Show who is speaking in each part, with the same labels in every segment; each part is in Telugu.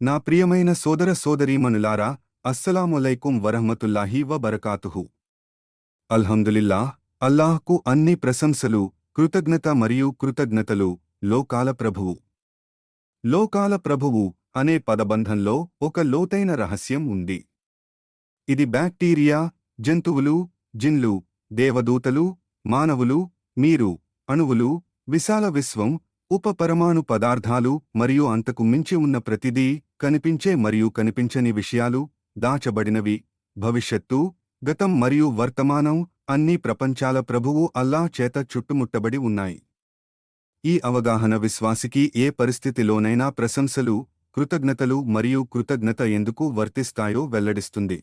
Speaker 1: నా ప్రియమైన సోదర సోదరీమనులారా అస్సలాములైకుం వరహమతుల్లాహి వ బరకాతుహు అల్హందులిల్లా అల్లాహ్కు అన్ని ప్రశంసలు కృతజ్ఞత మరియు కృతజ్ఞతలు లోకాల ప్రభువు. లోకాల ప్రభువు అనే పదబంధంలో ఒక లోతైన రహస్యం ఉంది. ఇది బ్యాక్టీరియా జంతువులు జిన్లు దేవదూతలు మానవులు మీరు అణువులు విశాల విశ్వం ఉపపరమాణు పదార్థాలు మరియు అంతకు మించి ఉన్న ప్రతిదీ కనిపించే మరియు కనిపించని విషయాలు దాచబడినవి. భవిష్యత్తు గతం మరియు వర్తమానం అన్ని ప్రపంచాల ప్రభువు అల్లా చేత చుట్టుముట్టబడి ఉన్నాయి. ఈ అవగాహన విశ్వాసికి ఏ పరిస్థితిలోనైనా ప్రశంసలు కృతజ్ఞతలు మరియు కృతజ్ఞత ఎందుకు వర్తిస్తాయో వెల్లడిస్తుంది.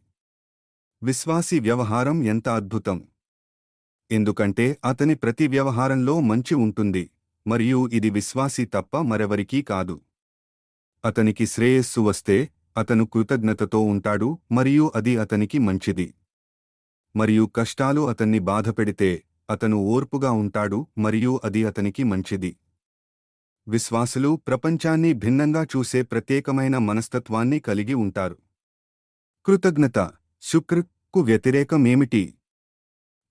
Speaker 1: విశ్వాసి వ్యవహారం ఎంత అద్భుతం! ఎందుకంటే అతని ప్రతి వ్యవహారంలో మంచి ఉంటుంది మరియు ఇది విశ్వాసి తప్ప మరెవరికీ కాదు. అతనికి శ్రేయస్సు వస్తే అతను కృతజ్ఞతతో ఉంటాడు మరియు అది అతనికి మంచిది. మరియు కష్టాలు అతన్ని బాధపెడితే అతను ఓర్పుగా ఉంటాడు మరియు అది అతనికి మంచిది. విశ్వాసులు ప్రపంచాన్ని భిన్నంగా చూసే ప్రత్యేకమైన మనస్తత్వాన్ని కలిగి ఉంటారు. కృతజ్ఞత శుక్ర్కు వ్యతిరేకమేమిటి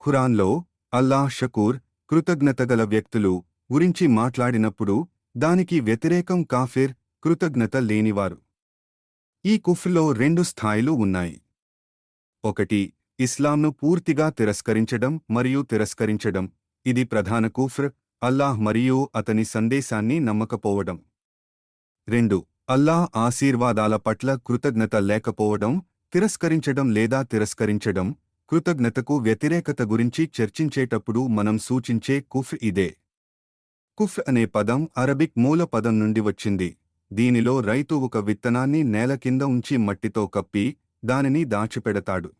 Speaker 1: ఖురాన్లో అల్లాహ్ షకూర్ కృతజ్ఞతగల వ్యక్తులు గురించి మాట్లాడినప్పుడు దానికి వ్యతిరేకం కాఫిర్ కృతజ్ఞత లేనివారు. ఈ కుఫ్లో రెండు స్థాయిలు ఉన్నాయి. ఒకటి ఇస్లాంను పూర్తిగా తిరస్కరించడం మరియు తిరస్కరించడం. ఇది ప్రధాన కుఫ్ర్ అల్లాహ్ మరియు అతని సందేశాన్ని నమ్మకపోవడం. రెండు అల్లాహ్ ఆశీర్వాదాల పట్ల కృతజ్ఞత లేకపోవడం తిరస్కరించడం లేదా తిరస్కరించడం కృతజ్ఞతకు వ్యతిరేకత గురించి చర్చించేటప్పుడు మనం సూచించే కుఫ్ ఇదే. కుఫ్ అనే పదం అరబిక్ మూల పదం నుండి వచ్చింది. దీనిలో రైతు ఒక విత్తనాన్ని నేల కింద ఉంచి మట్టితో కప్పి దానిని దాచిపెడతాడు.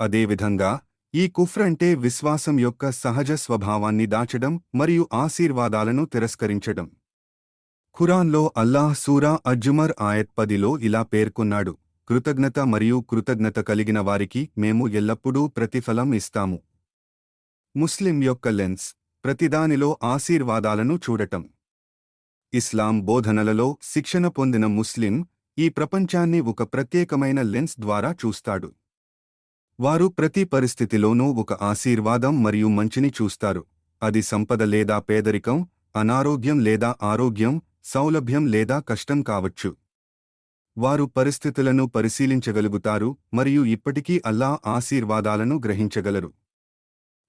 Speaker 1: అదేవిధంగా ఈ కుఫ్రంటే విశ్వాసం యొక్క సహజ స్వభావాన్ని దాచడం మరియు ఆశీర్వాదాలను తిరస్కరించడం. ఖురాన్లో అల్లాహ్ సూరా అజ్జుమర్ ఆయత్ పదిలో ఇలా పేర్కొన్నాడు కృతజ్ఞత మరియు కృతజ్ఞత కలిగిన వారికి మేము ఎల్లప్పుడూ ప్రతిఫలం ఇస్తాము. ముస్లిం యొక్క లెన్స్ ప్రతిదానిలో ఆశీర్వాదాలను చూడటం. ఇస్లాం బోధనలలో శిక్షణ పొందిన ముస్లిం ఈ ప్రపంచాన్ని ఒక ప్రత్యేకమైన లెన్స్ ద్వారా చూస్తాడు. వారు ప్రతి పరిస్థితిలోనూ ఒక ఆశీర్వాదం మరియు మంచిని చూస్తారు. అది సంపద లేదా పేదరికం అనారోగ్యం లేదా ఆరోగ్యం సౌలభ్యం లేదా కష్టం కావచ్చు. వారు పరిస్థితులను పరిశీలించగలుగుతారు మరియు ఇప్పటికీ అల్లా ఆశీర్వాదాలను గ్రహించగలరు.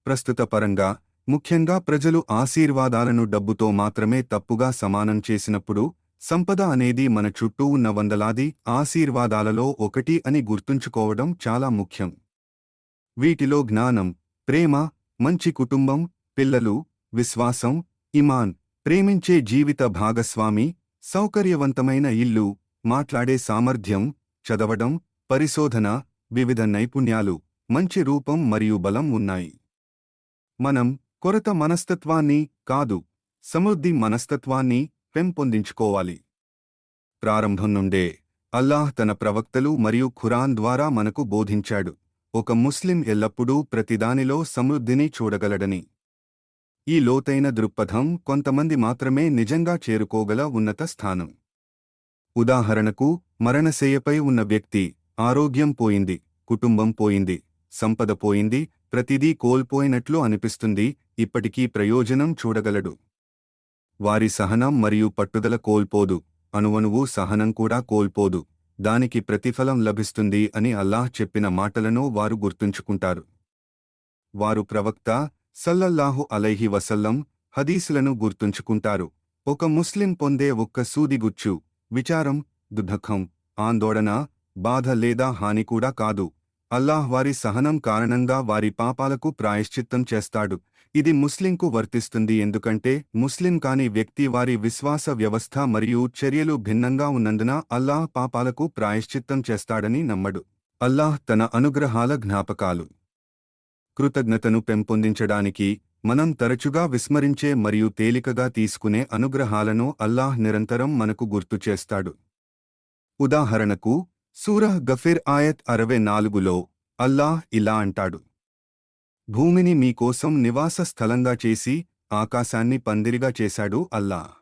Speaker 1: ప్రస్తుత పరంగా ముఖ్యంగా ప్రజలు ఆశీర్వాదాలను డబ్బుతో మాత్రమే తప్పుగా సమానం చేసినప్పుడు సంపద అనేది మన చుట్టూ ఉన్న వందలాది ఆశీర్వాదాలలో ఒకటి అని గుర్తుంచుకోవడం చాలా ముఖ్యం. వీటిలో జ్ఞానం ప్రేమ మంచి కుటుంబం పిల్లలు విశ్వాసం ఇమాన్ ప్రేమించే జీవిత భాగస్వామి సౌకర్యవంతమైన ఇల్లు మాట్లాడే సామర్థ్యం చదవడం పరిశోధన వివిధ నైపుణ్యాలు మంచి రూపం మరియు బలం ఉన్నాయి. మనం కొరత మనస్తత్వాన్ని కాదు సమృద్ధి మనస్తత్వాన్ని పెంపొందించుకోవాలి. ప్రారంభం నుండే అల్లాహ్ తన ప్రవక్తలు మరియు ఖురాన్ ద్వారా మనకు బోధించాడు. ఒక ముస్లిం ఎల్లప్పుడూ ప్రతిదానిలో సమృద్ధిని చూడగలడని. ఈ లోతైన దృక్పథం కొంతమంది మాత్రమే నిజంగా చేరుకోగల ఉన్నత స్థానం. ఉదాహరణకు మరణశయ్యపై ఉన్న వ్యక్తి ఆరోగ్యం పోయింది కుటుంబం పోయింది సంపద పోయింది ప్రతిదీ కోల్పోయినట్లు అనిపిస్తుంది ఇప్పటికీ ప్రయోజనం చూడగలడు. వారి సహనం మరియు పట్టుదల కోల్పోదు అణువణువు సహనం కూడా కోల్పోదు. దానికి ప్రతిఫలం లభిస్తుంది అని అల్లాహ్ చెప్పిన మాటలను వారు గుర్తుంచుకుంటారు. వారు ప్రవక్త సల్లల్లాహు అలైహి వసల్లం హదీసులను గుర్తుంచుకుంటారు. ఒక ముస్లిం పొందే ఒక్క సూదిగుచ్చు విచారం దుఃఖం ఆందోళన బాధ లేదా హాని కూడా కాదు. అల్లాహ్ వారి సహనం కారణంగా వారి పాపాలకు ప్రాయశ్చిత్తం చేస్తాడు. ఇది ముస్లింకు వర్తిస్తుంది ఎందుకంటే ముస్లిం కాని వ్యక్తి వారి విశ్వాస వ్యవస్థ మరియు చర్యలు భిన్నంగా ఉన్నందున అల్లాహ్ పాపాలకు ప్రాయశ్చిత్తం చేస్తాడని నమ్మడు. అల్లాహ్ తన అనుగ్రహాల జ్ఞాపకాలు. కృతజ్ఞతను పెంపొందించడానికి మనం తరచుగా విస్మరించే మరియు తేలికగా తీసుకునే అనుగ్రహాలను అల్లాహ్ నిరంతరం మనకు గుర్తు చేస్తాడు. ఉదాహరణకు సూరహ్ గఫిర్ ఆయత్ అరవై నాలుగులో అల్లాహ్ ఇలా అంటాడు. భూమిని మీకోసం నివాస స్థలంగా చేసి ఆకాశాన్ని పందిరిగా చేశాడు అల్లాహ్.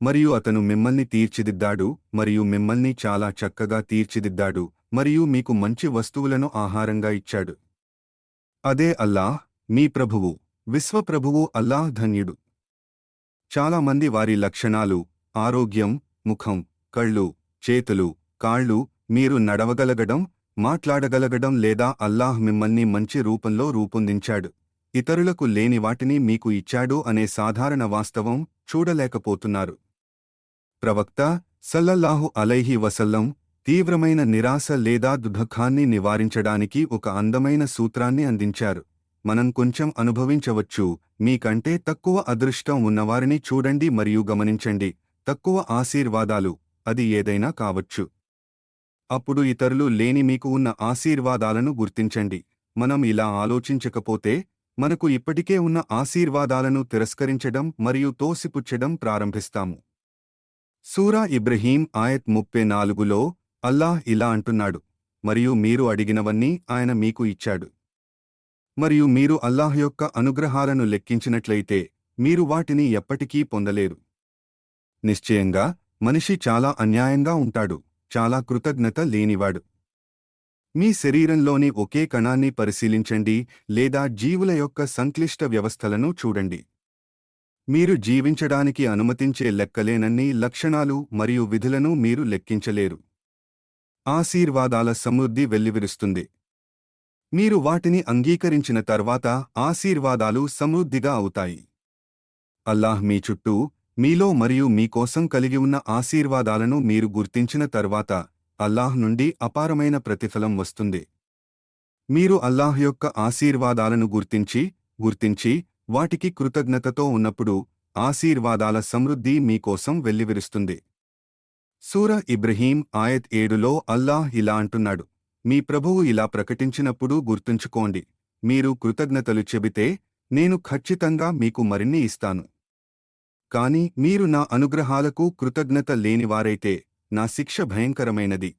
Speaker 1: మరియు అతను మిమ్మల్ని తీర్చిదిద్దాడు మరియు మిమ్మల్ని చాలా చక్కగా తీర్చిదిద్దాడు మరియు మీకు మంచి వస్తువులను ఆహారంగా ఇచ్చాడు. అదే అల్లాహ్ మీ ప్రభువు విశ్వప్రభువు అల్లాహ్ ధన్యుడు. చాలామంది వారి లక్షణాలు ఆరోగ్యం ముఖం కళ్ళు చేతులు కాళ్ళు మీరు నడవగలగడం మాట్లాడగలగడం లేదా అల్లాహ్ మిమ్మల్ని మంచి రూపంలో రూపొందించాడు. ఇతరులకు లేని వాటిని మీకు ఇచ్చాడు అనే సాధారణ వాస్తవం చూడలేకపోతున్నారు. ప్రవక్త సల్లల్లాహు అలైహి వసల్లం తీవ్రమైన నిరాశ లేదా దుఃఖాన్ని నివారించడానికి ఒక అందమైన సూత్రాన్ని అందించారు. మనం కొంచెం అనుభవించవచ్చు మీకంటే తక్కువ అదృష్టం ఉన్నవారిని చూడండి మరియు గమనించండి. తక్కువ ఆశీర్వాదాలు అది ఏదైనా కావచ్చు. అప్పుడు ఇతరులు లేని మీకు ఉన్న ఆశీర్వాదాలను గుర్తించండి. మనం ఇలా ఆలోచించకపోతే మనకు ఇప్పటికే ఉన్న ఆశీర్వాదాలను తిరస్కరించడం మరియు తోసిపుచ్చడం ప్రారంభిస్తాము. సూరా ఇబ్రహీం ఆయత్ ముప్పై నాలుగులో అల్లాహ్ ఇలా అంటున్నాడు మరియు మీరు అడిగినవన్నీ ఆయన మీకు ఇచ్చాడు. మరియు మీరు అల్లాహ్ యొక్క అనుగ్రహాలను లెక్కించినట్లయితే మీరు వాటిని ఎప్పటికీ పొందలేరు. నిశ్చయంగా మనిషి చాలా అన్యాయంగా ఉంటాడు. చాలా కృతజ్ఞత లేనివాడు. మీ శరీరంలోని ఒకే కణాన్ని పరిశీలించండి లేదా జీవుల యొక్క సంక్లిష్ట వ్యవస్థలను చూడండి. మీరు జీవించడానికి అనుమతించే లెక్కలేనన్ని లక్షణాలు మరియు విధులను మీరు లెక్కించలేరు. ఆశీర్వాదాల సమృద్ధి వెల్లివిరుస్తుంది. మీరు వాటిని అంగీకరించిన తర్వాత ఆశీర్వాదాలు సమృద్ధిగా అవుతాయి. అల్లాహ్ మీ చుట్టూ మీలో మరియు మీకోసం కలిగి ఉన్న ఆశీర్వాదాలను మీరు గుర్తించిన తర్వాత అల్లాహ్ నుండి అపారమైన ప్రతిఫలం వస్తుంది. మీరు అల్లాహ్ యొక్క ఆశీర్వాదాలను గుర్తించి గుర్తించి వాటికి కృతజ్ఞతతో ఉన్నప్పుడు ఆశీర్వాదాల సమృద్ధి మీకోసం వెల్లివిరుస్తుంది. సూర ఇబ్రహీం ఆయత్ ఏడులో అల్లాహ్ ఇలా అంటున్నాడు మీ ప్రభువు ఇలా ప్రకటించినప్పుడు గుర్తుంచుకోండి మీరు కృతజ్ఞతలు చెబితే నేను ఖచ్చితంగా మీకు మరిన్ని ఇస్తాను. కాని మీరు నా అనుగ్రహాలకు కృతజ్ఞత లేనివారైతే నా శిక్ష భయంకరమైనది.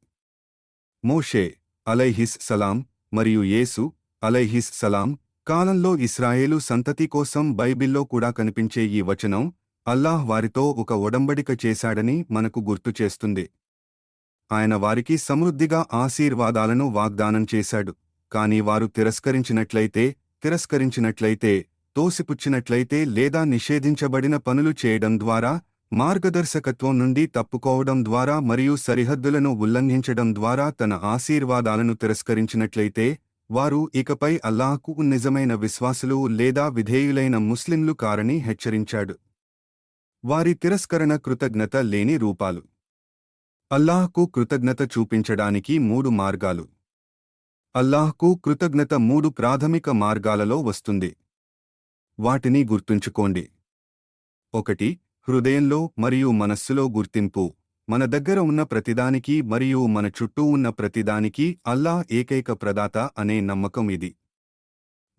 Speaker 1: మోషే అలైహిస్ సలాం మరియు యేసు అలైహిస్ సలాం కాలంలో ఇస్రాయేలు సంతతి కోసం బైబిల్లో కూడా కనిపించే ఈ వచనం అల్లాహ్ వారితో ఒక ఒడంబడిక చేశాడని మనకు గుర్తు చేస్తుంది. ఆయన వారికి సమృద్ధిగా ఆశీర్వాదాలను వాగ్దానం చేశాడు. కాని వారు తిరస్కరించినట్లయితే తిరస్కరించినట్లయితే తోసిపుచ్చినట్లయితే లేదా నిషేధించబడిన పనులు చేయడం ద్వారా మార్గదర్శకత్వం నుండి తప్పుకోవడం ద్వారా మరియు సరిహద్దులను ఉల్లంఘించడం ద్వారా తన ఆశీర్వాదాలను తిరస్కరించినట్లయితే వారు ఇకపై అల్లాహకు నిజమైన విశ్వాసులు లేదా విధేయులైన ముస్లింలు కారని హెచ్చరించాడు. వారి తిరస్కరణ కృతజ్ఞత లేని రూపాలు. అల్లాహ్కు కృతజ్ఞత చూపించడానికి మూడు మార్గాలు. అల్లాహ్కు కృతజ్ఞత మూడు ప్రాథమిక మార్గాలలో వస్తుంది. వాటిని గుర్తుంచుకోండి. ఒకటి హృదయంలో మరియు మనస్సులో గుర్తింపు. మన దగ్గర ఉన్న ప్రతిదానికి మరియు మన చుట్టూ ఉన్న ప్రతిదానికి అల్లాహ్ ఏకైక ప్రదాత అనే నమ్మకం ఇది.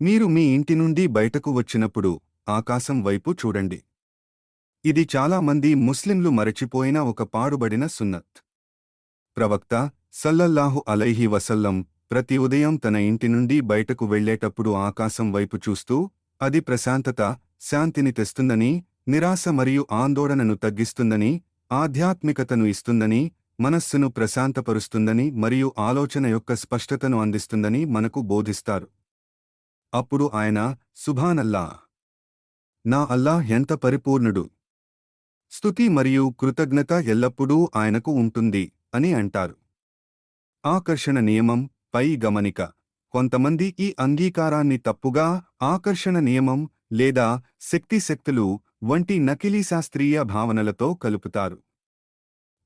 Speaker 1: మీరు మీ ఇంటి నుండి బయటకు వచ్చినప్పుడు ఆకాశం వైపు చూడండి. ఇది చాలామంది ముస్లింలు మరచిపోయిన ఒక పాడుబడిన సున్నత్. ప్రవక్త సల్లల్లాహు అలైహి వసల్లం ప్రతి ఉదయం తన ఇంటి నుండి బయటకు వెళ్ళేటప్పుడు ఆకాశం వైపు చూస్తూ అది ప్రశాంతత శాంతిని తెస్తుందని నిరాశ మరియు ఆందోళనను తగ్గిస్తుందని ఆధ్యాత్మికతను ఇస్తుందని మనస్సును ప్రశాంతపరుస్తుందని మరియు ఆలోచన యొక్క స్పష్టతను అందిస్తుందని మనకు బోధిస్తారు. అప్పుడు ఆయన సుభానల్లా! నా అల్లాహ్ ఎంత పరిపూర్ణుడు! స్థుతి మరియు కృతజ్ఞత ఎల్లప్పుడూ ఆయనకు ఉంటుంది అని అంటారు. ఆకర్షణ నియమం పై గమనిక. కొంతమంది ఈ అంగీకారాన్ని తప్పుగా ఆకర్షణ నియమం లేదా శక్తి శక్తులు వంటి నకిలీ శాస్త్రీయ భావనలతో కలుపుతారు.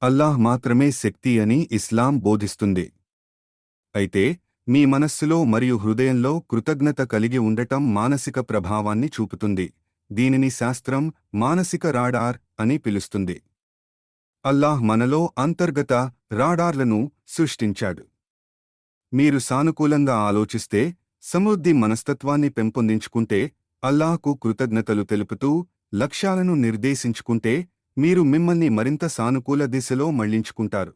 Speaker 1: అల్లాహ్ మాత్రమే శక్తి అని ఇస్లాం బోధిస్తుంది. అయితే మీ మనస్సులో మరియు హృదయంలో కృతజ్ఞత కలిగి ఉండటం మానసిక ప్రభావాన్ని చూపుతుంది. దీనిని శాస్త్రం మానసిక రాడార్ అని పిలుస్తుంది. అల్లాహ్ మనలో అంతర్గత రాడార్లను సృష్టించాడు. మీరు సానుకూలంగా ఆలోచిస్తే సమృద్ధి మనస్తత్వాన్ని పెంపొందించుకుంటే అల్లాహ్కు కృతజ్ఞతలు తెలుపుతూ లక్ష్యాలను నిర్దేశించుకుంటే మీరు మిమ్మల్ని మరింత సానుకూల దిశలో మళ్ళించుకుంటారు.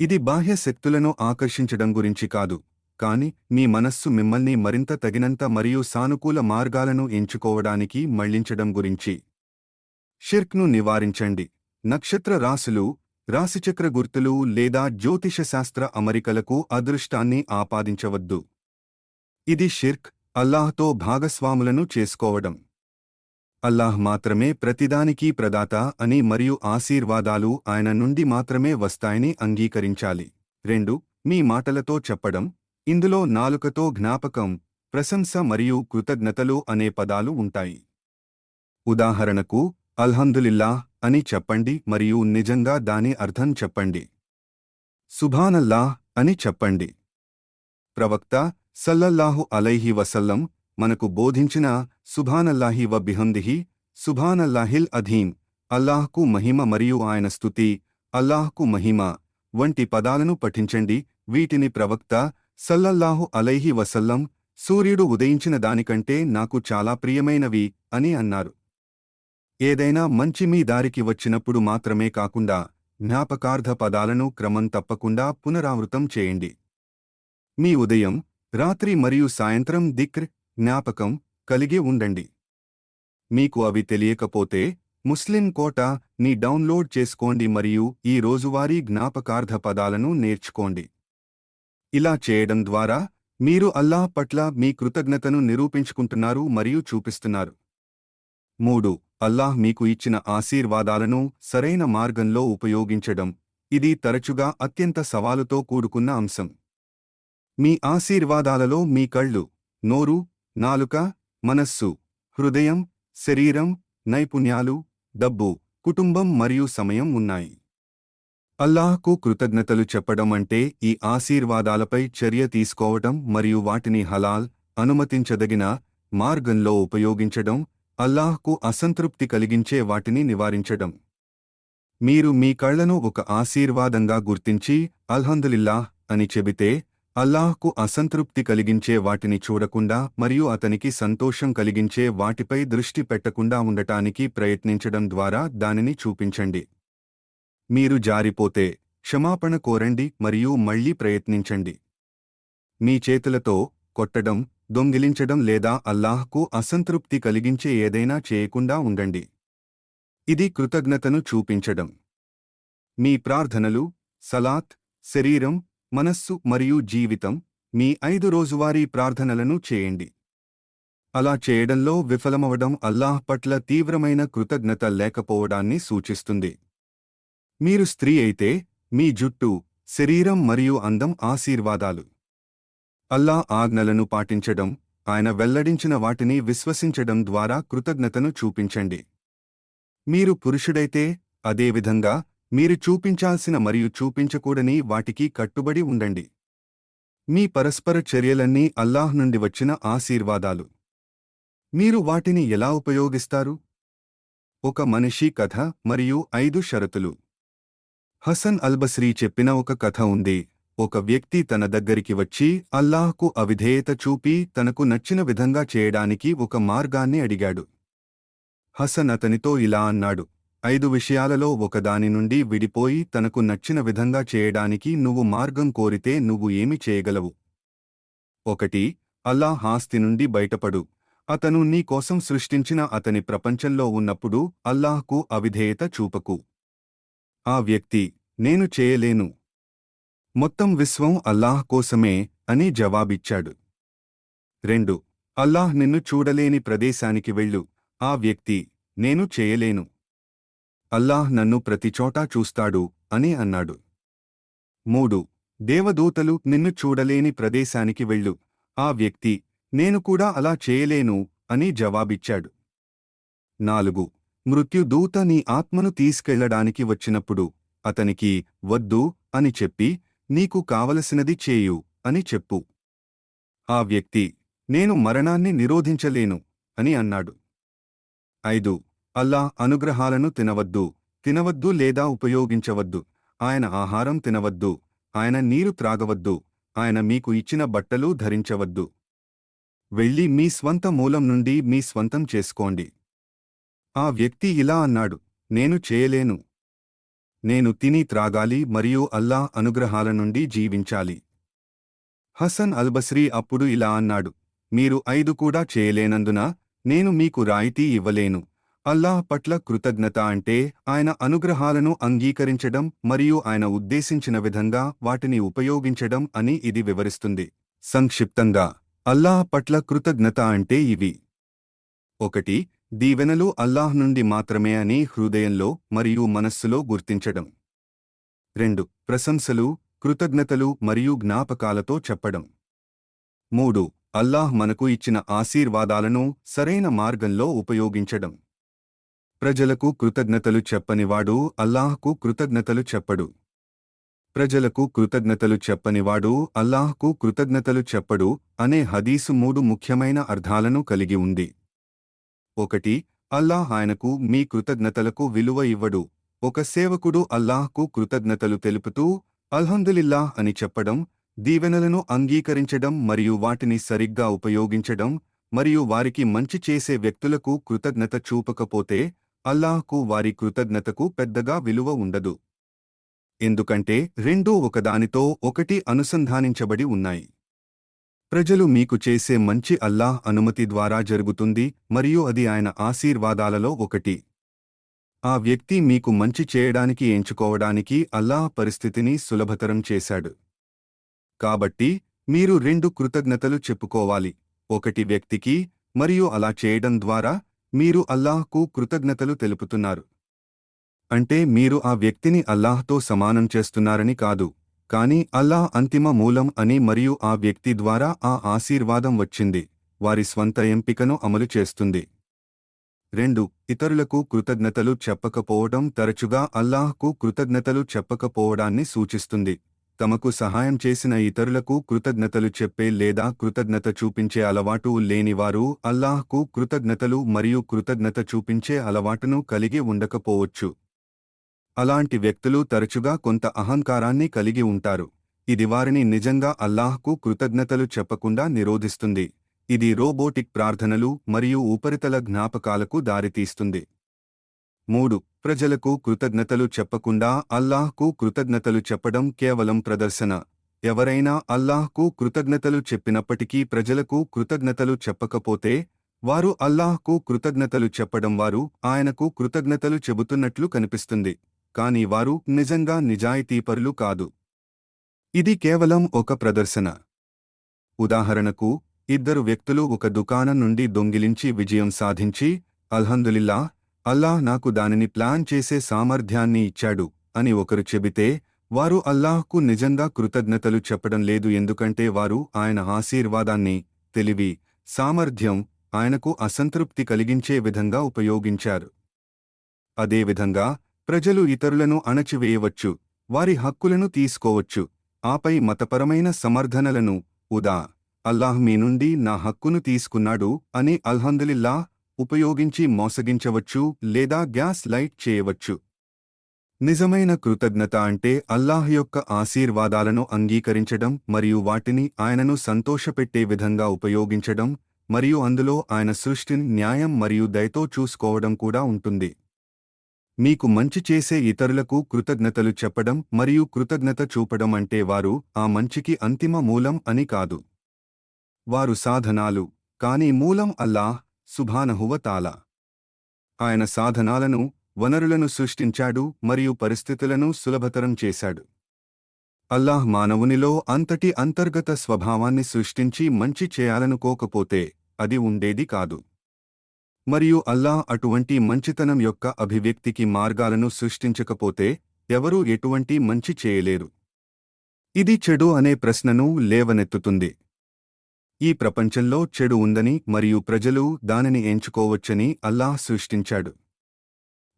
Speaker 1: ఇది బాహ్య శక్తులను ఆకర్షించడం గురించి కాదు కాని మీ మనస్సు మిమ్మల్ని మరింత తగినంత మరియు సానుకూల మార్గాలను ఎంచుకోవడానికి మళ్ళించడం గురించి. షిర్క్ను నివారించండి. నక్షత్ర రాసులు రాశిచక్ర గుర్తులు లేదా జ్యోతిష శాస్త్ర అమరికలకు అదృష్టాన్ని ఆపాదించవద్దు. ఇది షిర్క్ అల్లాహ్తో భాగస్వాములను చేసుకోవడం. అల్లాహ్ మాత్రమే ప్రతిదానికీ ప్రదాత అని మరియు ఆశీర్వాదాలు ఆయన నుండి మాత్రమే వస్తాయని అంగీకరించాలి. రెండు మీ మాటలతో చెప్పడం. ఇందులో నాలుకతో జ్ఞాపకం ప్రశంస మరియు కృతజ్ఞతలు అనే పదాలు ఉంటాయి. ఉదాహరణకు అల్హందులిల్లాహ్ అని చెప్పండి మరియు నిజంగా దాని అర్థం చెప్పండి. సుభానల్లాహ్ అని చెప్పండి. ప్రవక్త సల్లల్లాహు అలైహి వసల్లం మనకు బోధించిన సుభానల్లాహి వ బిహందిహి సుభానల్లాహిల్ అధీం అల్లాహ్కు మహిమ మరియు ఆయన స్థుతి అల్లాహ్కు మహిమ వంటి పదాలను పఠించండి. వీటిని ప్రవక్త సల్లల్లాహు అలైహి వసల్లం సూర్యుడు ఉదయించిన దానికంటే నాకు చాలా ప్రియమైనవి అని అన్నారు. ఏదైనా మంచి మీ దారికి వచ్చినప్పుడు మాత్రమే కాకుండా జ్ఞాపకార్థ పదాలను క్రమం తప్పకుండా పునరావృతం చేయండి. మీ ఉదయం రాత్రి మరియు సాయంత్రం దిక్ర్ జ్ఞాపకం కలిగి ఉండండి. మీకు అవి తెలియకపోతే ముస్లిం కోట ని డౌన్లోడ్ చేసుకోండి మరియు ఈ రోజువారీ జ్ఞాపకార్థ పదాలను నేర్చుకోండి. ఇలా చేయడం ద్వారా మీరు అల్లాహ్ పట్ల మీ కృతజ్ఞతను నిరూపించుకుంటున్నారు మరియు చూపిస్తున్నారు. మూడు అల్లాహ్ మీకు ఇచ్చిన ఆశీర్వాదాలను సరైన మార్గంలో ఉపయోగించడం. ఇది తరచుగా అత్యంత సవాలుతో కూడుకున్న అంశం. మీ ఆశీర్వాదాలలో మీ కళ్ళు నోరు నాలుక మనస్సు హృదయం శరీరం నైపుణ్యాలు డబ్బు కుటుంబం మరియు సమయం ఉన్నాయి. అల్లాహ్కు కృతజ్ఞతలు చెప్పడం అంటే ఈ ఆశీర్వాదాలపై చర్య తీసుకోవటం మరియు వాటిని హలాల్ అనుమతించదగిన మార్గంలో ఉపయోగించడం అల్లాహ్కు అసంతృప్తి కలిగించే వాటిని నివారించడం. మీరు మీ కళ్ళను ఒక ఆశీర్వాదంగా గుర్తించి అల్హందులిల్లాహ్ అని చెబితే అల్లాహ్కు అసంతృప్తి కలిగించే వాటిని చూడకుండా మరియు అతనికి సంతోషం కలిగించే వాటిపై దృష్టి పెట్టకుండా ఉండటానికి ప్రయత్నించడం ద్వారా దానిని చూపించండి. మీరు జారిపోతే క్షమాపణ కోరండి మరియు మళ్ళీ ప్రయత్నించండి. మీ చేతులతో కొట్టడం దొంగిలించడం లేదా అల్లాహ్కు అసంతృప్తి కలిగించే ఏదైనా చేయకుండా ఉండండి. ఇది కృతజ్ఞతను చూపించడం. మీ ప్రార్థనలు సలాత్ శరీరం మనస్సు మరియు జీవితం మీ ఐదు రోజువారీ ప్రార్థనలను చేయండి. అలా చేయడంలో విఫలమవడం అల్లాహ్ పట్ల తీవ్రమైన కృతజ్ఞత లేకపోవడాన్ని సూచిస్తుంది. మీరు స్త్రీ అయితే మీ జుట్టు శరీరం మరియు అందం ఆశీర్వాదాలు. అల్లా ఆజ్ఞలను పాటించడం ఆయన వెల్లడించిన వాటిని విశ్వసించడం ద్వారా కృతజ్ఞతను చూపించండి. మీరు పురుషుడైతే అదేవిధంగా మీరు చూపించాల్సిన మరియు చూపించకూడని వాటికి కట్టుబడి ఉండండి. మీ పరస్పర చర్యలన్నీ అల్లాహ్ నుండి వచ్చిన ఆశీర్వాదాలు. మీరు వాటిని ఎలా ఉపయోగిస్తారు? ఒక మనిషి కథ మరియు ఐదు షరతులు. హసన్ అల్బస్రీ చెప్పిన ఒక కథ ఉంది. ఒక వ్యక్తి తన దగ్గరికి వచ్చి అల్లాహ్కు అవిధేయత చూపి తనకు నచ్చిన విధంగా చేయడానికి ఒక మార్గాన్ని అడిగాడు. హసన్ అతనితో ఇలా అన్నాడు ఐదు విషయాలలో ఒకదాని నుండి విడిపోయి తనకు నచ్చిన విధంగా చేయడానికి నువ్వు మార్గం కోరితే నువ్వు ఏమి చేయగలవు? ఒకటి అల్లాహ్ ఆస్తి నుండి బయటపడు. అతను నీ కోసం సృష్టించిన అతని ప్రపంచంలో ఉన్నప్పుడు అల్లాహ్కు అవిధేయత చూపకు. ఆ వ్యక్తి నేను చేయలేను. మొత్తం విశ్వం అల్లాహ్ కోసమే అని జవాబిచ్చాడు. రెండు అల్లాహ్ నిన్ను చూడలేని ప్రదేశానికి వెళ్ళు. ఆ వ్యక్తి నేను చేయలేను. అల్లాహ్ నన్ను ప్రతిచోటా చూస్తాడు అని అన్నాడు. మూడు దేవదూతలు నిన్ను చూడలేని ప్రదేశానికి వెళ్ళు. ఆ వ్యక్తి నేను కూడా అలా చేయలేను అని జవాబిచ్చాడు. నాలుగు మృత్యుదూత నీ ఆత్మను తీసుకెళ్ళడానికి వచ్చినప్పుడు అతనికి వద్దు అని చెప్పి నీకు కావలసినది చేయు అని చెప్పు. ఆ వ్యక్తి నేను మరణాన్ని నిరోధించలేను అని అన్నాడు. ఐదు అల్లా అనుగ్రహాలను తినవద్దు తినవద్దు లేదా ఉపయోగించవద్దు. ఆయన ఆహారం తినవద్దు ఆయన నీరు త్రాగవద్దు ఆయన మీకు ఇచ్చిన బట్టలు ధరించవద్దు. వెళ్ళి మీ స్వంత మూలం నుండి మీ స్వంతం చేసుకోండి. ఆ వ్యక్తి ఇలా అన్నాడు నేను చేయలేను నేను తిని త్రాగాలి మరియు అల్లా అనుగ్రహాల నుండి జీవించాలి. హసన్ అల్బస్రీ అప్పుడు ఇలా అన్నాడు మీరు ఐదు కూడా చేయలేనందున నేను మీకు రాయితీ ఇవ్వలేను. అల్లాహ్ పట్ల కృతజ్ఞత అంటే ఆయన అనుగ్రహాలను అంగీకరించడం మరియు ఆయన ఉద్దేశించిన విధంగా వాటిని ఉపయోగించడం అని ఇది వివరిస్తుంది. సంక్షిప్తంగా అల్లాహ్ పట్ల కృతజ్ఞత అంటే ఇవి. ఒకటి దీవెనలు అల్లాహ్ నుండి మాత్రమే అని హృదయంలో మరియు మనస్సులో గుర్తించడం. రెండు ప్రశంసలు కృతజ్ఞతలు మరియు జ్ఞాపకాలతో చెప్పడం. మూడు అల్లాహ్ మనకు ఇచ్చిన ఆశీర్వాదాలను సరైన మార్గంలో ఉపయోగించడం. ప్రజలకు కృతజ్ఞతలు చెప్పనివాడు అల్లాహ్కు కృతజ్ఞతలు చెప్పడు. ప్రజలకు కృతజ్ఞతలు చెప్పనివాడు అల్లాహ్కు కృతజ్ఞతలు చెప్పడు అనే హదీసు మూడు ముఖ్యమైన అర్థాలను కలిగి ఉంది. ఒకటి అల్లాహ్ ఆయనకు మీ కృతజ్ఞతలకు విలువ ఇవ్వడు. ఒక సేవకుడు అల్లాహ్కు కృతజ్ఞతలు తెలుపుతూ అల్హందులిల్లాహ్ అని చెప్పడం దీవెనలను అంగీకరించడం మరియు వాటిని సరిగ్గా ఉపయోగించడం మరియు వారికి మంచి చేసే వ్యక్తులకు కృతజ్ఞత చూపకపోతే అల్లాహ్కు వారి కృతజ్ఞతకు పెద్దగా విలువ ఉండదు. ఎందుకంటే రెండూ ఒకదానితో ఒకటి అనుసంధానించబడి ఉన్నాయి. ప్రజలు మీకు చేసే మంచి అల్లాహ్ అనుమతి ద్వారా జరుగుతుంది మరియు అది ఆయన ఆశీర్వాదాలలో ఒకటి. ఆ వ్యక్తి మీకు మంచి చేయడానికి ఎంచుకోవడానికి అల్లాహ్ పరిస్థితిని సులభతరం చేశాడు. కాబట్టి మీరు రెండు కృతజ్ఞతలు చెప్పుకోవాలి. ఒకటి వ్యక్తికి మరియు అలా చేయడం ద్వారా మీరు అల్లాహ్కు కృతజ్ఞతలు తెలుపుతున్నారు. అంటే మీరు ఆ వ్యక్తిని అల్లాహ్తో సమానం చేస్తున్నారని కాదు. కాని అల్లాహ్ అంతిమ మూలం అని మరియు ఆ వ్యక్తి ద్వారా ఆ ఆశీర్వాదం వచ్చింది. వారి స్వంత ఎంపికను అమలు చేస్తుంది. రెండు ఇతరులకు కృతజ్ఞతలు చెప్పకపోవడం తరచుగా అల్లాహ్కు కృతజ్ఞతలు చెప్పకపోవడాన్ని సూచిస్తుంది. తమకు సహాయం చేసిన ఇతరులకు కృతజ్ఞతలు చెప్పే లేదా కృతజ్ఞత చూపించే అలవాటు లేనివారు అల్లాహ్కు కృతజ్ఞతలు మరియు కృతజ్ఞత చూపించే అలవాటును కలిగి ఉండకపోవచ్చు. అలాంటి వ్యక్తులు తరచుగా కొంత అహంకారాన్ని కలిగి ఉంటారు. ఇది వారిని నిజంగా అల్లాహ్కు కృతజ్ఞతలు చెప్పకుండా నిరోధిస్తుంది. ఇది రోబోటిక్ ప్రార్థనలు మరియు ఉపరితల జ్ఞాపకాలకు దారితీస్తుంది. మూడు ప్రజలకు కృతజ్ఞతలు చెప్పకుండా అల్లాహ్కు కృతజ్ఞతలు చెప్పడం కేవలం ప్రదర్శన. ఎవరైనా అల్లాహ్కు కృతజ్ఞతలు చెప్పినప్పటికీ ప్రజలకు కృతజ్ఞతలు చెప్పకపోతే వారు అల్లాహ్కు కృతజ్ఞతలు చెప్పడం వారు ఆయనకు కృతజ్ఞతలు చెబుతున్నట్లు కనిపిస్తుంది. కాని వారు నిజంగా నిజాయితీపరులు కాదు. ఇది కేవలం ఒక ప్రదర్శన. ఉదాహరణకు ఇద్దరు వ్యక్తులు ఒక దుకాణం నుండి దొంగిలించి విజయం సాధించి అల్హందులిల్లా అల్లాహ్ నాకు దానిని ప్లాన్ చేసే సామర్థ్యాన్ని ఇచ్చాడు అని ఒకరు చెబితే వారు అల్లాహ్కు నిజంగా కృతజ్ఞతలు చెప్పడం లేదు ఎందుకంటే వారు ఆయన ఆశీర్వాదాన్ని తెలివి సామర్థ్యం ఆయనకు అసంతృప్తి కలిగించే విధంగా ఉపయోగించారు. అదేవిధంగా ప్రజలు ఇతరులను అణచివేయవచ్చు వారి హక్కులను తీసుకోవచ్చు ఆపై మతపరమైన సమర్థనలను ఉదా అల్లాహ్ మీ నుండి నా హక్కును తీసుకున్నాడు అని అల్హందులిల్లా ఉపయోగించి మోసగించవచ్చు లేదా గ్యాస్ లైట్ చేయవచ్చు. నిజమైన కృతజ్ఞత అంటే అల్లాహ్ యొక్క ఆశీర్వాదాలను అంగీకరించడం మరియు వాటిని ఆయనను సంతోషపెట్టే విధంగా ఉపయోగించడం మరియు అందులో ఆయన సృష్టిని న్యాయం మరియు దయతో చూసుకోవడం కూడా ఉంటుంది. మీకు మంచి చేసే ఇతరులకు కృతజ్ఞతలు చెప్పడం మరియు కృతజ్ఞత చూపడం అంటే వారు ఆ మంచికి అంతిమ మూలం అని కాదు. వారు సాధనాలు కాని మూలం అల్లాహ్ సుభానహువతాల ఆయన సాధనాలను వనరులను సృష్టించాడు మరియు పరిస్థితులను సులభతరం చేశాడు. అల్లాహ్ మానవునిలో అంతటి అంతర్గత స్వభావాన్ని సృష్టించి మంచి చేయాలనుకోకపోతే అది ఉండేది కాదు. మరియు అల్లాహ్ అటువంటి మంచితనం యొక్క అభివ్యక్తికి మార్గాలను సృష్టించకపోతే ఎవరూ ఎటువంటి మంచి చేయలేరు. ఇది చెడు అనే ప్రశ్నను లేవనెత్తుతుంది. ఈ ప్రపంచంలో చెడు ఉందని మరియు ప్రజలు దానిని ఎంచుకోవచ్చని అల్లాహ్ సృష్టించాడు.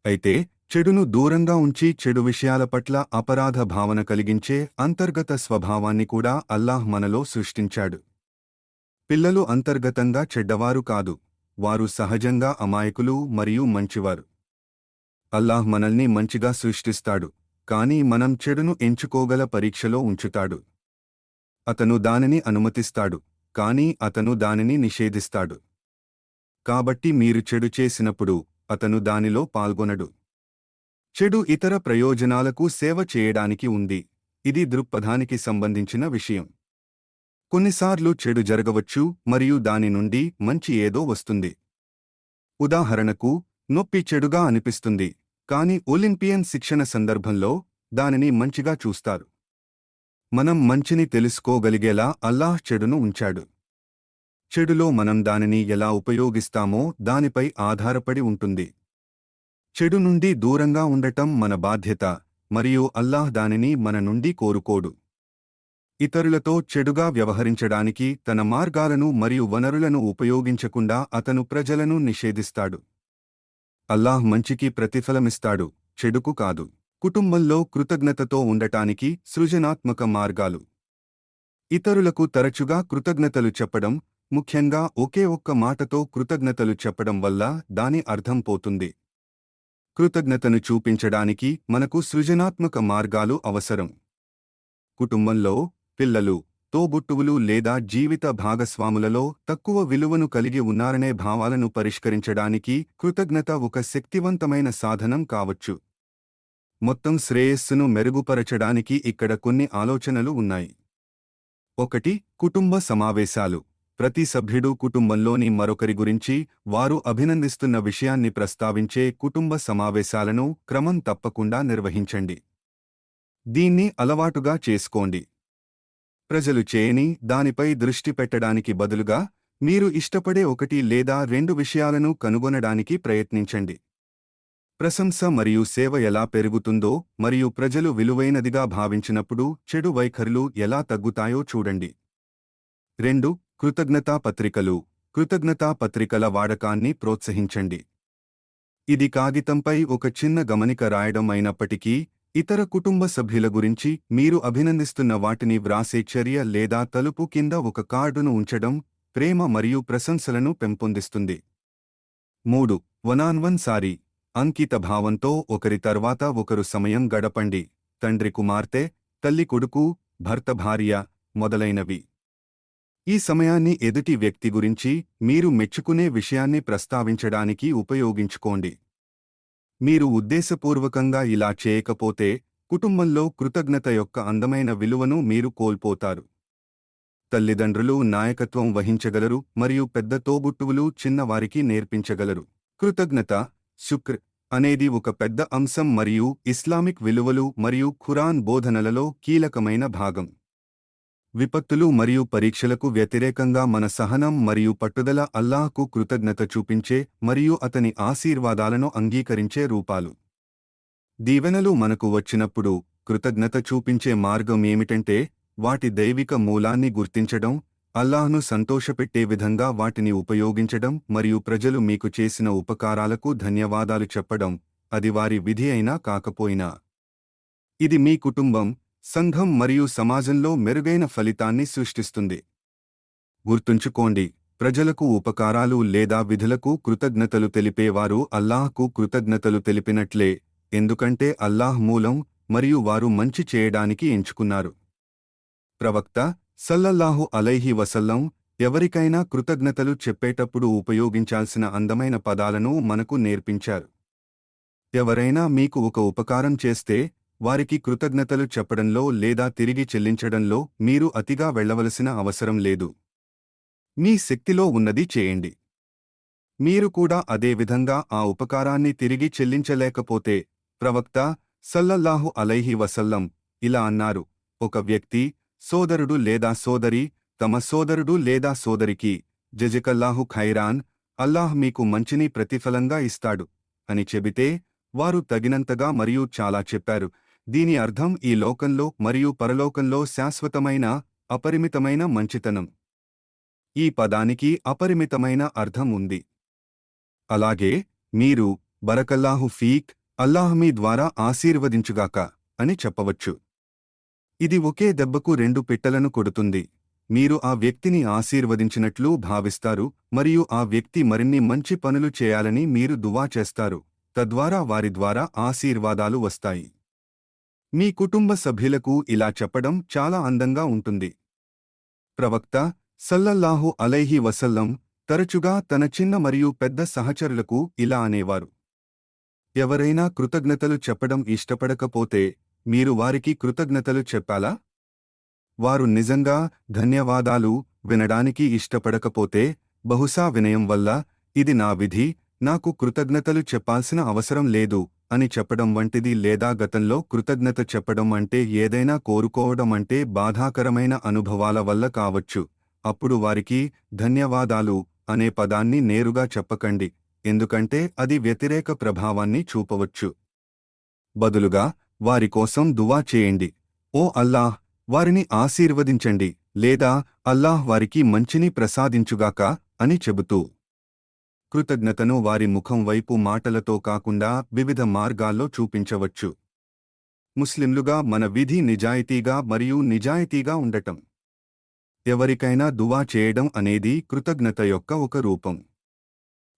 Speaker 1: అయితే చెడును దూరంగా ఉంచి చెడు విషయాల పట్ల అపరాధ భావన కలిగించే అంతర్గత స్వభావాన్ని కూడా అల్లాహ్ మనలో సృష్టించాడు. పిల్లలు అంతర్గతంగా చెడ్డవారు కాదు. వారు సహజంగా అమాయకులు మరియు మంచివారు. అల్లాహ్ మనల్ని మంచిగా సృష్టిస్తాడు కాని మనం చెడును ఎంచుకోగల పరీక్షలో ఉంచుతాడు. అతను దానిని అనుమతిస్తాడు కాని అతను దానిని నిషేధిస్తాడు. కాబట్టి మీరు చెడు చేసినప్పుడు అతను దానిలో పాల్గొనడు. చెడు ఇతర ప్రయోజనాలకు సేవ చేయడానికి ఉంది ఇది దృక్పథానికి సంబంధించిన విషయం. కొన్నిసార్లు చెడు జరగవచ్చు మరియు దాని నుండి మంచి ఏదో వస్తుంది. ఉదాహరణకు నొప్పి చెడుగా అనిపిస్తుంది కాని ఒలింపియన్ శిక్షణ సందర్భంలో దానిని మంచిగా చూస్తారు. మనం మంచిని తెలుసుకోగలిగేలా అల్లాహ్ చెడును ఉంచాడు. చెడులో మనం దానిని ఎలా ఉపయోగిస్తామో దానిపై ఆధారపడి ఉంటుంది. చెడు నుండి దూరంగా ఉండటం మన బాధ్యత మరియు అల్లాహ్ దానిని మన నుండి కోరుకోడు. ఇతరులతో చెడుగా వ్యవహరించడానికి తన మార్గాలను మరియు వనరులను ఉపయోగించకుండా అతను ప్రజలను నిషేధిస్తాడు. అల్లాహ్ మంచికి ప్రతిఫలమిస్తాడు చెడుకు కాదు. కుటుంబంలో కృతజ్ఞతతో ఉండటానికి సృజనాత్మక మార్గాలు. ఇతరులకు తరచుగా కృతజ్ఞతలు చెప్పడం ముఖ్యంగా ఒకే ఒక్క మాటతో కృతజ్ఞతలు చెప్పడం వల్ల దాని అర్థం పోతుంది. కృతజ్ఞతను చూపించడానికి మనకు సృజనాత్మక మార్గాలు అవసరం. కుటుంబంలో పిల్లలు తోబుట్టువులు లేదా జీవిత భాగస్వాములలో తక్కువ విలువను కలిగి ఉన్నారనే భావాలను పరిష్కరించడానికి కృతజ్ఞత ఒక శక్తివంతమైన సాధనం కావచ్చు. మొత్తం శ్రేయస్సును మెరుగుపరచడానికి ఇక్కడ కొన్ని ఆలోచనలు ఉన్నాయి. ఒకటి కుటుంబ సమావేశాలు. ప్రతి సభ్యుడు కుటుంబంలోని మరొకరి గురించి వారు అభినందిస్తున్న విషయాన్ని ప్రస్తావించే కుటుంబ సమావేశాలను క్రమం తప్పకుండా నిర్వహించండి. దీన్ని అలవాటుగా చేసుకోండి. ప్రజలు చేయని దానిపై దృష్టి పెట్టడానికి బదులుగా మీరు ఇష్టపడే ఒకటి లేదా రెండు విషయాలను కనుగొనడానికి ప్రయత్నించండి. ప్రశంస మరియు సేవ ఎలా పెరుగుతుందో మరియు ప్రజలు విలువైనదిగా భావించినప్పుడు చెడు వైఖరులు ఎలా తగ్గుతాయో చూడండి. రెండు కృతజ్ఞతా పత్రికలు. కృతజ్ఞతా పత్రికల వాడకాన్ని ప్రోత్సహించండి. ఇది కాగితంపై ఒక చిన్న గమనిక రాయడం అయినప్పటికీ ఇతర కుటుంబ సభ్యుల గురించి మీరు అభినందిస్తున్న వాటిని వ్రాసే చర్య లేదా తలుపు కింద ఒక కార్డును ఉంచడం ప్రేమ మరియు ప్రశంసలను పెంపొందిస్తుంది. మూడు వనాన్వన్ సారీ సారి. అంకిత భావంతో ఒకరి తర్వాత ఒకరు సమయం గడపండి. తండ్రి కుమార్తె తల్లి కొడుకు భర్త భార్య మొదలైనవి. ఈ సమయాన్ని ఎదుటి వ్యక్తి గురించి మీరు మెచ్చుకునే విషయాన్ని ప్రస్తావించడానికి ఉపయోగించుకోండి. మీరు ఉద్దేశపూర్వకంగా ఇలా చేయకపోతే కుటుంబంలో కృతజ్ఞత యొక్క అందమైన విలువను మీరు కోల్పోతారు. తల్లిదండ్రులు నాయకత్వం వహించగలరు మరియు పెద్ద తోబుట్టువులు చిన్నవారికి నేర్పించగలరు. కృతజ్ఞత శుక్ర్ అనేది ఒక పెద్ద అంశం మరియు ఇస్లామిక్ విలువలు మరియు ఖురాన్ బోధనలలో కీలకమైన భాగం. విపత్తులు మరియు పరీక్షలకు వ్యతిరేకంగా మన సహనం మరియు పట్టుదల అల్లాహకు కృతజ్ఞత చూపించే మరియు అతని ఆశీర్వాదాలను అంగీకరించే రూపాలు. దీవెనలు మనకు వచ్చినప్పుడు కృతజ్ఞత చూపించే మార్గం ఏమిటంటే వాటి దైవిక మూలాన్ని గుర్తించడం అల్లాహ్ను సంతోషపెట్టే విధంగా వాటిని ఉపయోగించడం మరియు ప్రజలు మీకు చేసిన ఉపకారాలకు ధన్యవాదాలు చెప్పడం అది వారి విధి అయినా కాకపోయినా. ఇది మీ కుటుంబం సంఘం మరియు సమాజంలో మెరుగైన ఫలితాన్ని సృష్టిస్తుంది. గుర్తుంచుకోండి ప్రజలకు ఉపకారాలు లేదా విధులకు కృతజ్ఞతలు తెలిపేవారు అల్లాహ్కు కృతజ్ఞతలు తెలిపినట్లే ఎందుకంటే అల్లాహ్ మూలం మరియు వారు మంచి చేయడానికి ఎంచుకున్నారు. ప్రవక్త సల్లల్లాహు అలైహి వసల్లం ఎవరికైనా కృతజ్ఞతలు చెప్పేటప్పుడు ఉపయోగించాల్సిన అందమైన పదాలను మనకు నేర్పించారు. ఎవరైనా మీకు ఒక ఉపకారం చేస్తే వారికి కృతజ్ఞతలు చెప్పడంలో లేదా తిరిగి చెల్లించడంలో మీరు అతిగా వెళ్ళవలసిన అవసరం లేదు. మీ శక్తిలో ఉన్నది చేయండి. మీరు కూడా అదే విధంగా ఆ ఉపకారాన్ని తిరిగి చెల్లించలేకపోతే ప్రవక్త సల్లల్లాహు అలైహి వసల్లం ఇలా అన్నారు ఒక వ్యక్తి సోదరుడు లేదా సోదరి తమ సోదరుడు లేదా సోదరికి జజకల్లాహు ఖైరాన్ అల్లాహ్ మీకు మంచిని ప్రతిఫలంగా ఇస్తాడు అని చెబితే వారు తగినంతగా మరియు చాలా చెప్పారు. దీని అర్థం ఈ లోకంలో మరియు పరలోకంలో శాశ్వతమైన అపరిమితమైన మంచితనం. ఈ పదానికి అపరిమితమైన అర్థం ఉంది. అలాగే మీరు బరకల్లాహు ఫీక్ అల్లాహ్మీ ద్వారా ఆశీర్వదించుగాక అని చెప్పవచ్చు. ఇది ఒకే దెబ్బకు రెండు పిట్టలను కొడుతుంది. మీరు ఆ వ్యక్తిని ఆశీర్వదించినట్లు భావిస్తారు మరియు ఆ వ్యక్తి మరిన్ని మంచి పనులు చేయాలని మీరు దువా చేస్తారు. తద్వారా వారి ద్వారా ఆశీర్వాదాలు వస్తాయి. మీ కుటుంబ సభ్యులకు ఇలా చెప్పడం చాలా అందంగా ఉంటుంది. ప్రవక్త సల్లల్లాహు అలైహి వసల్లం తరచుగా తన చిన్న మరియు పెద్ద సహచరులకు ఇలా అనేవారు. ఎవరైనా కృతజ్ఞతలు చెప్పడం ఇష్టపడకపోతే మీరు వారికి కృతజ్ఞతలు చెప్పాలా? వారు నిజంగా ధన్యవాదాలు వినడానికి ఇష్టపడకపోతే బహుశా వినయం వల్ల ఇది నా విధి నాకు కృతజ్ఞతలు చెప్పాల్సిన అవసరం లేదు అని చెప్పడం వంటిది లేదా గతంలో కృతజ్ఞత చెప్పడం అంటే ఏదైనా కోరుకోవడం అంటే బాధాకరమైన అనుభవాల వల్ల కావచ్చు. అప్పుడు వారికి ధన్యవాదాలు అనే పదాన్ని నేరుగా చెప్పకండి ఎందుకంటే అది వ్యతిరేక ప్రభావాన్ని చూపవచ్చు. బదులుగా వారి కోసం దువా చేయండి. ఓ అల్లాహ్ వారిని ఆశీర్వదించండి లేదా అల్లాహ్ వారికి మంచిని ప్రసాదించుగాక అని చెబుతూ కృతజ్ఞతను వారి ముఖం వైపు మాటలతో కాకుండా వివిధ మార్గాల్లో చూపించవచ్చు. ముస్లింలుగా మన విధి నిజాయితీగా మరియు నిజాయితీగా ఉండటం. ఎవరికైనా దువా చేయడం అనేది కృతజ్ఞత యొక్క ఒక రూపం.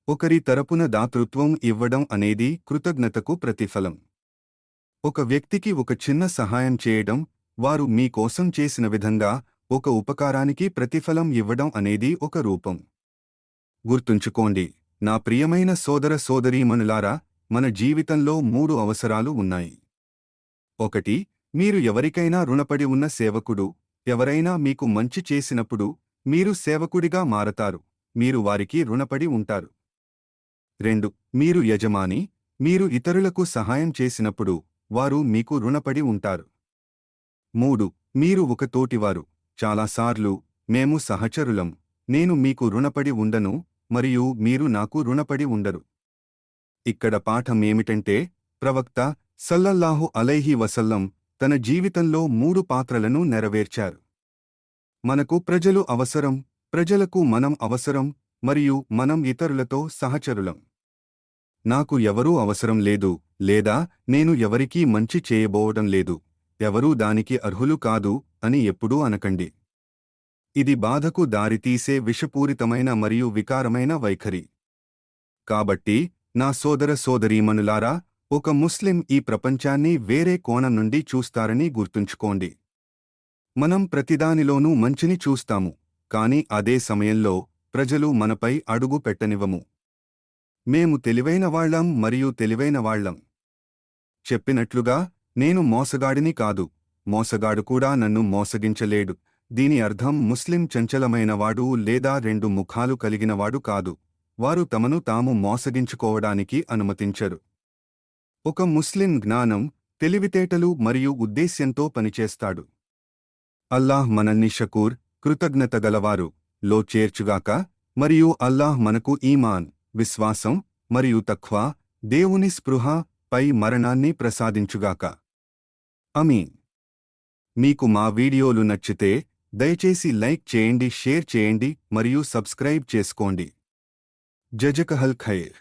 Speaker 1: ఒకరి తరపున దాతృత్వం ఇవ్వడం అనేది కృతజ్ఞతకు ప్రతిఫలం. ఒక వ్యక్తికి ఒక చిన్న సహాయం చేయడం వారు మీ కోసం చేసిన విధంగా ఒక ఉపకారానికి ప్రతిఫలం ఇవ్వడం అనేది ఒక రూపం. గుర్తుంచుకోండి నా ప్రియమైన సోదర సోదరీమణులారా మన జీవితంలో మూడు అవసరాలు ఉన్నాయి. ఒకటి మీరు ఎవరికైనా రుణపడి ఉన్న సేవకుడు ఎవరైనా మీకు మంచి చేసినప్పుడు మీరు సేవకుడిగా మారతారు మీరు వారికి రుణపడి ఉంటారు. రెండు మీరు యజమాని మీరు ఇతరులకు సహాయం చేసినప్పుడు వారు మీకు రుణపడి ఉంటారు. మూడు మీరు ఒక తోటివారు చాలాసార్లు మేము సహచరులం నేను మీకు రుణపడి ఉండను మరియు మీరు నాకు రుణపడి ఉండరు. ఇక్కడ పాఠమేమిటంటే ప్రవక్త సల్లల్లాహు అలైహి వసల్లం తన జీవితంలో మూడు పాత్రలను నెరవేర్చారు. మనకు ప్రజలు అవసరం ప్రజలకు మనం అవసరం మరియు మనం ఇతరులతో సహచరులం. నాకు ఎవరూ అవసరం లేదు లేదా నేను ఎవరికీ మంచి చేయబోవడం లేదు ఎవరూ దానికి అర్హులు కాదు అని ఎప్పుడూ అనకండి. ఇది బాధకు దారితీసే విషపూరితమైన మరియు వికారమైన వైఖరి. కాబట్టి నా సోదర సోదరీమణులారా ఒక ముస్లిం ఈ ప్రపంచాన్ని వేరే కోణం నుండి చూస్తారని గుర్తుంచుకోండి. మనం ప్రతిదానిలోనూ మంచిని చూస్తాము కాని అదే సమయంలో ప్రజలు మనపై అడుగు పెట్టనివ్వము. మేము తెలివైన వాళ్ళం మరియు తెలివైన వాళ్ళం. చెప్పినట్లుగా నేను మోసగాడిని కాదు మోసగాడు కూడా నన్ను మోసగించలేడు. దీని అర్థం ముస్లిం చంచలమైనవాడు లేదా రెండు ముఖాలు కలిగినవాడు కాదు. వారు తమను తాము మోసగించుకోవడానికి అనుమతించరు. ఒక ముస్లిం జ్ఞానం తెలివితేటలు మరియు ఉద్దేశ్యంతో పనిచేస్తాడు. అల్లాహ్ మనల్ని షకూర్ కృతజ్ఞత గలవారు లో చేర్చుగాక మరియు అల్లాహ్ మనకు ఈమాన్ విశ్వాసం మరియు తఖ్వా దేవుని స్పృహ పై మరణాన్ని ప్రసాదించుగాక. అమీన్. మీకు మా వీడియోలు నచ్చితే దయచేసి లైక్ చేయండి షేర్ చేయండి మరియు సబ్స్క్రైబ్ చేసుకోండి. జజకహల్ ఖైర్.